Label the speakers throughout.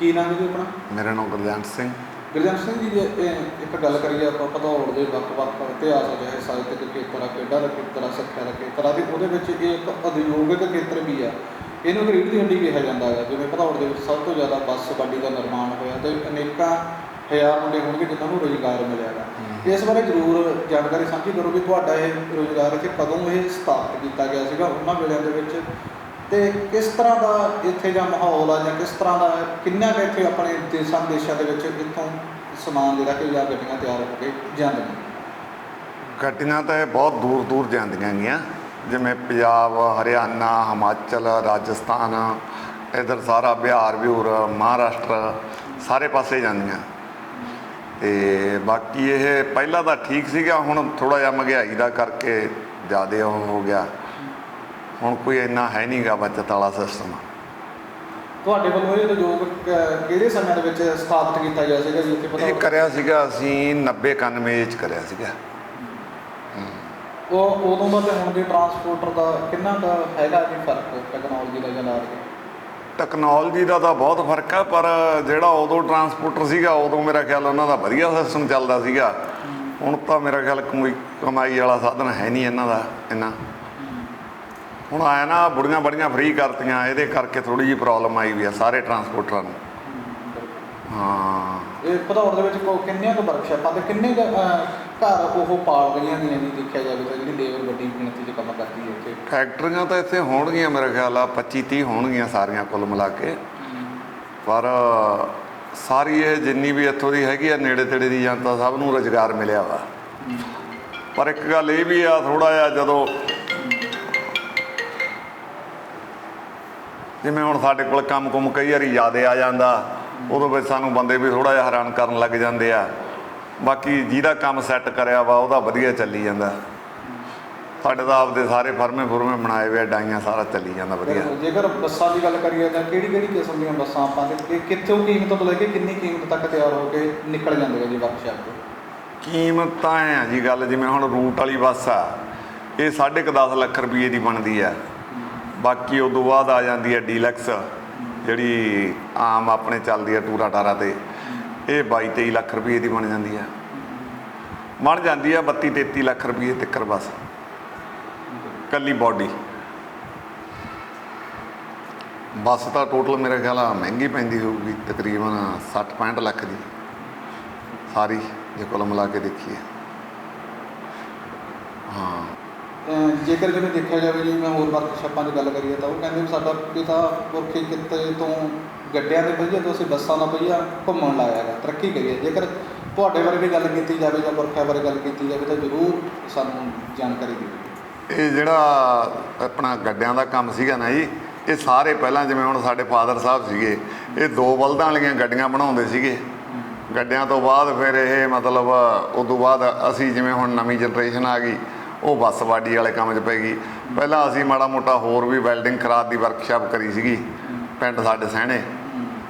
Speaker 1: ਕੀ ਨਾਮ ਹੈ ਜੀ ਆਪਣਾ?
Speaker 2: ਮੇਰਾ ਨਾਮ ਗੁਰਜੰਟ ਸਿੰਘ।
Speaker 1: ਗੁਰਜੰਟ ਸਿੰਘ ਜੀ ਜੇ ਇਹ ਇੱਕ ਗੱਲ ਕਰੀਏ ਆਪਾਂ ਭਦੌੜ ਦੇ ਵੱਖ-ਵੱਖ ਇਤਿਹਾਸ ਆ ਚਾਹੇ ਸਾਹਿਤਕ ਖੇਤਰ ਆ ਖੇਡਾਂ ਦਾ ਖੇਤਰ ਆ ਸਿੱਖਿਆ ਦਾ ਖੇਤਰ ਆ ਤੇ ਉਹਦੇ ਵਿੱਚ ਇਹ ਇੱਕ ਉਦਯੋਗਿਕ ਖੇਤਰ ਵੀ ਆ। ਇਹਨੂੰ ਰੀੜ ਦੀ ਹੱਡੀ ਕਿਹਾ ਜਾਂਦਾ ਹੈ ਜਿਵੇਂ ਭਦੌੜ ਦੇ ਵਿੱਚ ਸਭ ਤੋਂ ਜ਼ਿਆਦਾ ਬੱਸ ਗੱਡੀ ਦਾ ਨਿਰਮਾਣ ਹੋਇਆ ਤੇ ਅਨੇਕਾਂ ਹਜ਼ਾਰ ਮੁੰਡੇ ਹੋਣਗੇ ਜਿਨ੍ਹਾਂ ਨੂੰ ਰੋਜ਼ਗਾਰ ਮਿਲਿਆਗਾ ਇਸ ਬਾਰੇ ਜ਼ਰੂਰ ਜਾਣਕਾਰੀ ਸਾਂਝੀ ਕਰੋ ਵੀ ਤੁਹਾਡਾ ਇਹ ਰੋਜ਼ਗਾਰ ਇੱਥੇ ਕਦੋਂ ਇਹ ਸਥਾਪਿਤ ਕੀਤਾ ਗਿਆ ਸੀਗਾ? ਉਹਨਾਂ ਵੇਲਿਆਂ ਦੇ ਵਿੱਚ ਤੇ ਕਿਸ ਤਰ੍ਹਾਂ ਦਾ ਇੱਥੇ ਦਾ ਮਾਹੌਲ ਆ ਜਾਂ ਕਿਸ ਤਰ੍ਹਾਂ ਦਾ ਕਿੰਨਾ ਕੁ ਇੱਥੇ ਆਪਣੇ ਦੇਸ਼ਾਂ ਦੇਸ਼ਾਂ ਦੇ ਵਿੱਚ ਇੱਥੋਂ ਸਮਾਨ ਜਿਹੜਾ ਕਿ ਜਾਂ ਗੱਡੀਆਂ ਤਿਆਰ ਹੋ ਕੇ ਜਾਂਦੀਆਂ?
Speaker 2: ਗੱਡੀਆਂ ਤਾਂ ਇਹ ਬਹੁਤ ਦੂਰ ਦੂਰ ਜਾਂਦੀਆਂ ਗੀਆਂ। ਜਿਵੇਂ ਪੰਜਾਬ, ਹਰਿਆਣਾ, ਹਿਮਾਚਲ, ਰਾਜਸਥਾਨ, ਇਧਰ ਸਾਰਾ ਬਿਹਾਰ ਬਿਹੂਰ ਮਹਾਰਾਸ਼ਟਰ ਸਾਰੇ ਪਾਸੇ ਜਾਂਦੀਆਂ। ਤੇ ਬਾਕੀ ਇਹ ਪਹਿਲਾਂ ਤਾਂ ਠੀਕ ਸੀਗਾ, ਹੁਣ ਥੋੜਾ ਜਿਹਾ ਮਹਿੰਗਾਈ ਦਾ ਕਰਕੇ ਜ਼ਿਆਦਾ ਉਹ ਹੋ ਗਿਆ। ਹੁਣ ਕੋਈ ਇੰਨਾ ਹੈ ਨਹੀਂਗਾ ਬਚਤ ਵਾਲਾ ਸਿਸਟਮ
Speaker 1: ਤੁਹਾਡੇ ਵੱਲੋਂ ਇਹ ਉਦਯੋਗ ਕ- ਕਿਹੜੇ ਸਮੇਂ ਦੇ ਵਿੱਚ ਸਥਾਪਿਤ ਕੀਤਾ ਗਿਆ ਸੀਗਾ ਜੀ ਇੱਥੇ
Speaker 2: ਇਹ
Speaker 1: ਪਤਾ
Speaker 2: ਕਰਿਆ ਸੀਗਾ ਅਸੀਂ 90 91 ਚ ਕਰਿਆ ਸੀਗਾ।
Speaker 1: ਉਹ ਉਦੋਂ ਦਾ ਤੇ ਹੁਣ ਦੇ ਟਰਾਂਸਪੋਰਟਰ ਦਾ ਕਿੰਨਾ ਕੁ ਹੈਗਾ ਜੀ ਫ਼ਰਕ ਟੈਕਨੋਲੋਜੀ ਦਾ ਜਾਂ ਲਾ ਕੇ
Speaker 2: ਟੈਕਨੋਲੋਜੀ ਦਾ ਤਾਂ ਬਹੁਤ ਫ਼ਰਕ ਆ ਪਰ ਜਿਹੜਾ ਉਦੋਂ ਟਰਾਂਸਪੋਰਟਰ ਸੀਗਾ ਉਦੋਂ ਮੇਰਾ ਖਿਆਲ ਉਹਨਾਂ ਦਾ ਵਧੀਆ ਸਿਸਟਮ ਚੱਲਦਾ ਸੀਗਾ। ਹੁਣ ਤਾਂ ਮੇਰਾ ਖਿਆਲ ਕੋਈ ਕਮਾਈ ਵਾਲਾ ਸਾਧਨ ਹੈ ਨਹੀਂ ਇਹਨਾਂ ਦਾ ਇੰਨਾ। ਹੁਣ ਆਇਆ ਨਾ ਬੁੜੀਆਂ ਬੜੀਆਂ ਫ੍ਰੀ ਕਰਤੀਆਂ ਇਹਦੇ ਕਰਕੇ ਥੋੜੀ ਜਿਹੀ ਪ੍ਰੋਬਲਮ ਆਈ ਵੀ ਆ ਸਾਰੇ ਟਰਾਂਸਪੋਰਟਰਾਂ ਨੂੰ। ਹਾਂ।
Speaker 1: ਇਹ ਭਦੌੜ ਦੇ ਵਿੱਚ ਕੋ ਕਿੰਨੀਆਂ ਕੁ ਵਰਕਸ਼ਾਪਾਂ ਤੇ ਕਿੰਨੇ ਕੁ, ਅਹ, ਘਰ ਉਹ ਪਾਲ ਰਹੀਆਂ ਨੇ ਨਹੀਂ ਦੇਖਿਆ ਜਾਵੇ ਤਾਂ ਜਿਹੜੀ ਲੇਬਰ ਵੱਡੀ ਗਿਣਤੀ 'ਚ ਕੰਮ ਕਰਦੀ ਹੈ ਇੱਥੇ?
Speaker 2: ਫੈਕਟਰੀਆਂ ਤਾਂ ਇੱਥੇ ਹੋਣਗੀਆਂ ਮੇਰਾ ਖਿਆਲ ਆ 25 30 ਹੋਣਗੀਆਂ ਸਾਰੀਆਂ ਕੁੱਲ ਮਿਲਾ ਕੇ। ਪਰ ਸਾਰੀ ਇਹ ਜਿੰਨੀ ਵੀ ਇੱਥੋਂ ਦੀ ਹੈਗੀ ਆ ਨੇੜੇ ਤੇੜੇ ਦੀ ਜਨਤਾ ਸਭ ਨੂੰ ਰੁਜ਼ਗਾਰ ਮਿਲਿਆ ਵਾ। ਪਰ ਇੱਕ ਗੱਲ ਇਹ ਵੀ ਆ ਥੋੜਾ ਜਿਹਾ ਜਦੋਂ ਜਿਵੇਂ ਹੁਣ ਸਾਡੇ ਕੋਲ ਕੰਮ ਕੁਮ ਕਈ ਵਾਰੀ ਜ਼ਿਆਦੇ ਆ ਜਾਂਦਾ ਉਦੋਂ ਵਿੱਚ ਸਾਨੂੰ ਬੰਦੇ ਵੀ ਥੋੜਾ ਜਿਹਾ ਹੈਰਾਨ ਕਰਨ ਲੱਗ ਜਾਂਦੇ ਆ। ਬਾਕੀ ਜਿਹਦਾ ਕੰਮ ਸੈੱਟ ਕਰਿਆ ਵਾ ਉਹਦਾ ਵਧੀਆ ਚੱਲੀ ਜਾਂਦਾ। ਸਾਡੇ ਤਾਂ ਆਪਦੇ ਸਾਰੇ ਫਰਮੇ ਫੁਰਮੇ ਬਣਾਏ ਹੋਏ ਆ, ਡਾਈਆਂ ਸਾਰਾ ਚੱਲੀ ਜਾਂਦਾ ਵਧੀਆ।
Speaker 1: ਜੇਕਰ ਬੱਸਾਂ ਦੀ ਗੱਲ ਕਰੀਏ ਤਾਂ ਕਿਹੜੀ ਕਿਹੜੀ ਕਿਸਮ ਦੀਆਂ ਬੱਸਾਂ ਆਪਾਂ ਤੇ ਕਿ- ਕਿੱਥੋਂ ਕੀਮਤ ਤੋਂ ਲੈ ਕੇ ਕਿੰਨੀ ਕੀਮਤ ਤੱਕ ਤਿਆਰ ਹੋ ਕੇ ਨਿਕਲ ਜਾਂਦੇ ਆ ਜੀ ਵਰਕਸ਼ਾਪ ਤੋਂ?
Speaker 2: ਕੀਮਤ ਆ ਜੀ ਗੱਲ ਜਿਵੇਂ ਹੁਣ ਰੂਟ ਵਾਲੀ ਬੱਸ ਆ ਇਹ 10.5 ਲੱਖ ਰੁਪਏ ਦੀ ਬਣਦੀ ਆ। ਬਾਕੀ ਉਦੋਂ ਬਾਅਦ ਆ ਜਾਂਦੀ ਹੈ ਡੀਲਕਸ, ਜਿਹੜੀ ਆਮ ਆਪਣੇ ਚੱਲਦੀ ਆ ਟੂਰਾ ਟਾਰਾ ਤੇ। ਇਹ 22 23 ਲੱਖ ਰੁਪਏ ਦੀ ਬਣ ਜਾਂਦੀ ਹੈ। ਬਣ ਜਾਂਦੀ ਆ 32 33 ਲੱਖ ਰੁਪਏ ਤੱਕਰ ਬਸ। ਕੱਲੀ ਬਾਡੀ। ਬੱਸ ਤਾਂ ਟੋਟਲ ਮੇਰੇ ਖਿਆਲ ਆ ਮਹਿੰਗੀ ਪੈਂਦੀ ਹੋਊਗੀ, ਤਕਰੀਬਨ 60 65 ਲੱਖ ਦੀ। ਸਾਰੀ, ਜੇ ਕੁੱਲ ਮਿਲਾ ਕੇ ਦੇਖੀਏ। ਹਾਂ।
Speaker 1: ਜੇਕਰ ਜਿਵੇਂ ਦੇਖਿਆ ਜਾਵੇ ਜੀ ਮੈਂ ਹੋਰ ਵਰਕਸ਼ਾਪਾਂ ਦੀ ਗੱਲ ਕਰੀਏ ਤਾਂ ਉਹ ਕਹਿੰਦੇ ਵੀ ਸਾਡਾ ਪਿਤਾ ਪੁਰਖੇ ਕਿਤੇ ਤੋਂ ਗੱਡਿਆਂ ਦੇ ਪਹੀਏ ਤੋਂ ਅਸੀਂ ਬੱਸਾਂ ਦਾ ਪਹੀਆ ਘੁੰਮਣ ਲਾਇਆ ਗਾ ਤਰੱਕੀ ਕਰੀਏ। ਜੇਕਰ ਤੁਹਾਡੇ ਬਾਰੇ ਵੀ ਗੱਲ ਕੀਤੀ ਜਾਵੇ ਜਾਂ ਪੁਰਖਿਆਂ ਬਾਰੇ ਗੱਲ ਕੀਤੀ ਜਾਵੇ ਤਾਂ ਜ਼ਰੂਰ ਸਾਨੂੰ ਜਾਣਕਾਰੀ ਦਿਓ।
Speaker 2: ਇਹ ਜਿਹੜਾ ਆਪਣਾ ਗੱਡਿਆਂ ਦਾ ਕੰਮ ਸੀਗਾ ਨਾ ਜੀ ਇਹ ਸਾਰੇ ਪਹਿਲਾਂ ਜਿਵੇਂ ਹੁਣ ਸਾਡੇ ਫਾਦਰ ਸਾਹਿਬ ਸੀਗੇ ਇਹ ਦੋ ਬਲਦਾਂ ਵਾਲੀਆਂ ਗੱਡੀਆਂ ਬਣਾਉਂਦੇ ਸੀਗੇ। ਗੱਡਿਆਂ ਤੋਂ ਬਾਅਦ ਫਿਰ ਇਹ ਮਤਲਬ ਉਦੋਂ ਬਾਅਦ ਅਸੀਂ ਜਿਵੇਂ ਹੁਣ ਨਵੀਂ ਜਨਰੇਸ਼ਨ ਆ ਗਈ ਉਹ ਬੱਸ ਬਾਡੀ ਵਾਲੇ ਕੰਮ 'ਚ ਪੈ ਗਈ। ਪਹਿਲਾਂ ਅਸੀਂ ਮਾੜਾ ਮੋਟਾ ਹੋਰ ਵੀ ਵੈਲਡਿੰਗ ਖਰਾਦ ਦੀ ਵਰਕਸ਼ਾਪ ਕਰੀ ਸੀਗੀ, ਪਿੰਡ ਸਾਡੇ ਸਹਿਣੇ।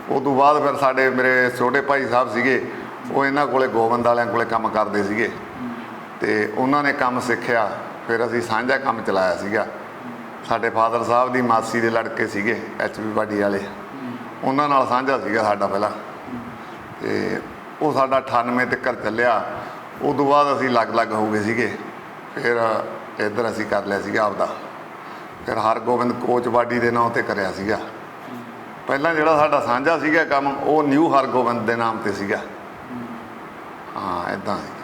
Speaker 2: ਉਦੋਂ ਬਾਅਦ ਫਿਰ ਸਾਡੇ ਮੇਰੇ ਛੋਟੇ ਭਾਈ ਸਾਹਿਬ ਸੀਗੇ, ਉਹ ਇਹਨਾਂ ਕੋਲੇ ਗੋਬਿੰਦ ਵਾਲਿਆਂ ਕੋਲੇ ਕੰਮ ਕਰਦੇ ਸੀਗੇ। ਤੇ ਉਹਨਾਂ ਨੇ ਕੰਮ ਸਿੱਖਿਆ, ਫਿਰ ਅਸੀਂ ਸਾਂਝਾ ਕੰਮ ਚਲਾਇਆ ਸੀਗਾ। ਸਾਡੇ ਫਾਦਰ ਸਾਹਿਬ ਦੀ ਮਾਸੀ ਦੇ ਲੜਕੇ ਸੀਗੇ ਐਚਪੀ ਬਾਡੀ ਵਾਲੇ। ਉਹਨਾਂ ਨਾਲ ਸਾਂਝਾ ਸੀਗਾ ਸਾਡਾ ਪਹਿਲਾਂ। ਤੇ ਉਹ ਸਾਡਾ 98 ਤੱਕ ਚੱਲਿਆ। ਉਦੋਂ ਬਾਅਦ ਅਸੀਂ ਅਲੱਗ-ਅਲੱਗ ਹੋ ਗਏ ਸੀਗੇ। ਫਿਰ ਇੱਧਰ ਅਸੀਂ ਕਰ ਲਿਆ ਸੀਗਾ ਆਪਦਾ। ਫਿਰ ਹਰਗੋਬਿੰਦ ਕੋਚ ਬਾਡੀ ਦੇ ਨਾਂ ਤੇ ਕਰਿਆ ਸੀਗਾ। ਪਹਿਲਾਂ ਜਿਹੜਾ ਸਾਡਾ ਸਾਂਝਾ ਸੀਗਾ ਕੰਮ, ਉਹ ਨਿਊ ਹਰਗੋਬਿੰਦ ਦੇ ਨਾਮ ਤੇ ਸੀਗਾ। ਹਾਂ ਇਦਾਂ ਸੀ।